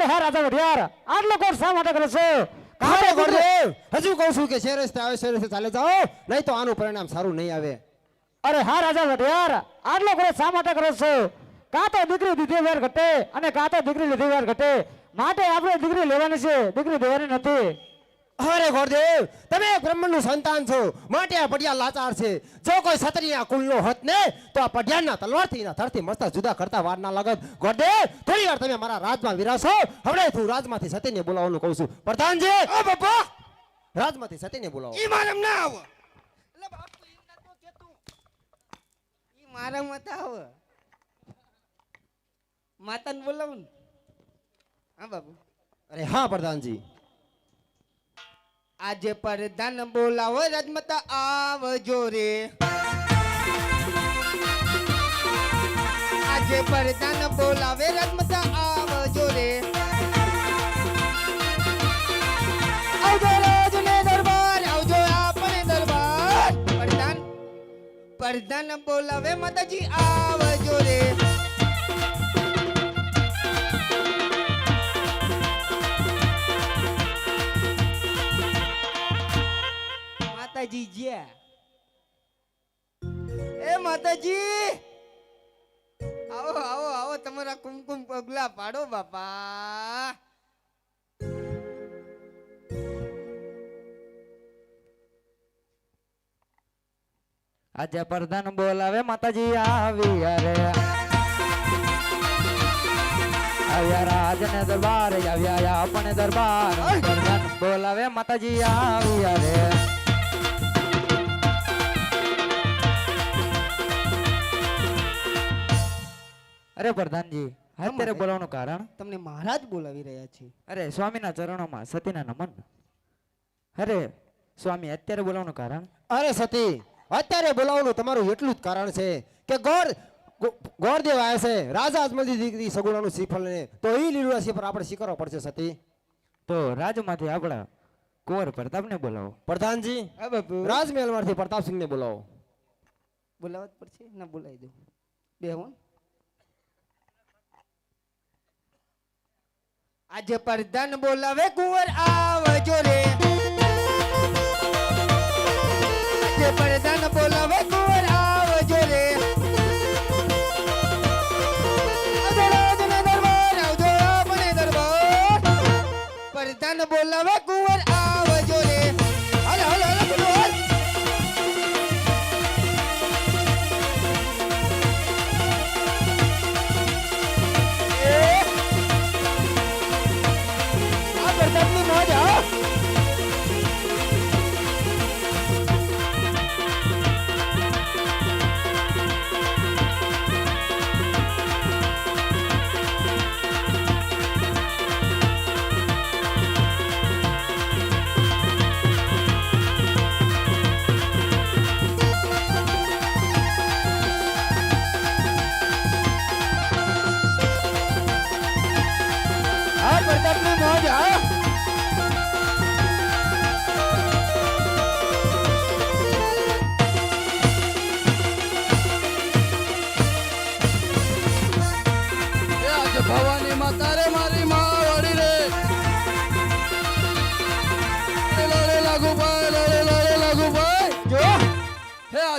અરે હે રાજા વઢિયાર આટલો કોટ શા માટે કરે છે? કારે ગોરદેવ હજુ કહું છું કે શેર રસ્તે આવે શેર રસ્તે ચાલે. જાઓ નહીં તો આનું પરિણામ સારું નહીં આવે. અરે હા રાજા વઢિયાર આટલો કોટ શા માટે કરે છે? કાં તો દીકરી દીધી વાર ઘટે અને કાં તો દીકરી લીધી વાર ઘટે. માટે આપણે દીકરી લેવાની છે દીકરી દેવાની નથી. અરે ગોરદેવ તમે એક સંતાન છો માટે આ પડિયા લાચાર છે. જો કોઈ ક્ષત્રિય કુલનો હોત ને તો આ પડિયાના તલવારથી ના થરથી મસ્તા જુદા કરતા વાર ના લાગત. ગોરદેવ થોડી વાર તમે મારા રાજમાં વિરાશો. હવે હું રાજમાંથી સતીને બોલાવવાનું કહું છું. પ્રધાનજી! ઓ બાપા! રાજમાંથી સતીને બોલાવો. ઈ મારમ ના આવે. એટલે બાપુ એમ નતો કેતું. ઈ મારમ મત આવ. માતાને બોલાવું હા બાપુ. અરે હા પ્રધાનજી. આજે પરધાન બોલાવો રાજમતા, આવજો રે. આજે પરધાન બોલાવે રાજમતા, આવજો રે. પરધાન બોલાવે માતાજી, આવજો રે. માતાજી જ્યા એ માતાજી આવો આવો આવો તમારા કુમકુમ પગલા પાડો બાપા આજે પ્રધાન બોલાવે માતાજી આવી અરે. આવ્યા રાજને દરબાર આવ્યા આપણે દરબાર. પ્રધાન બોલાવે માતાજી આવી અરે. અરે પ્રધાનજી અત્યારે બોલાવવાનું કારણ? તમને મહારાજ બોલાવી રહ્યા છે. અરે સ્વામીના ચરણોમાં સતીના નમન. અરે સ્વામી અત્યારે બોલાવવાનું કારણ? અરે સતી અત્યારે બોલાવવાનું તમારું એટલું જ કારણ છે કે ગોર ગોરદેવ આવ્યા છે રાજા દીકરી સગુણાનું શ્રીફળ ને તો એ લીલુડા શ્રીફળ આપણે સ્વીકારવો પડશે સતી. તો રાજમાંથી આપણા કુંવર પ્રતાપને બોલાવો. પ્રધાનજી રાજમહેલમાંથી પ્રતાપસિંહને બોલાવો. બોલાવવા જ પડશે? ના બોલાવી દઉં. બે હું આજે પરધન બોલાવે કુંવર આવજો રે.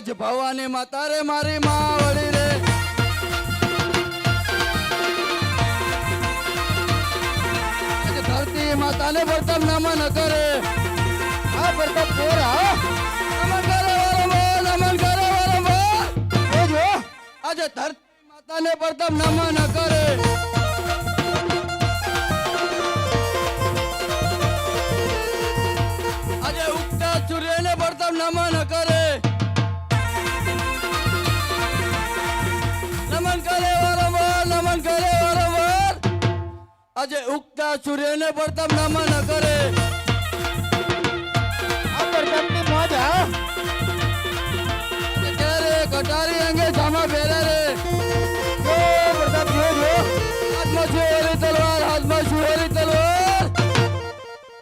આજે ભવાની માતા રે મારી માવડી રે. ધરતી માતાને પ્રથમ નમન કરે. આ ચોર હા? નમન કરે, વારંવાર, નમન કરે, વારંવાર. આજે ધરતી માતાને પ્રથમ નમન કરે. આજે ઉગતા સૂર્યને ને નમન કરે. કટારી અંગે જામા પહેરે રે? હાથમાં સુહેરી તલવાર, હાથમાં સુહેરી તલવાર.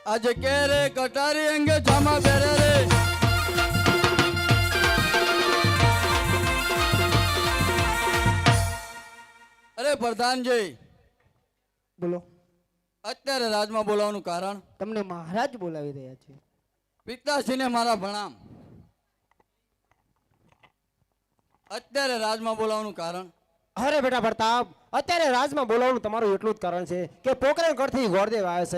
આજે કેરે કટારી અંગે જામા પહેરે રે? અરે પ્રધાનજી બોલો. અત્યારે રાજમાં બોલાવવાનું કારણ? તમને મહારાજ બોલાવી રહ્યા છે. પિતાશ્રીને મારા પ્રણામ. અત્યારે રાજમાં બોલાવવાનું કારણ? અરે બેટા પ્રતાપ અત્યારે રાજમાં બોલાવવાનું તમારું એટલું જ કારણ છે કે પોકરણ ગઢથી ગોરદેવ આવે છે.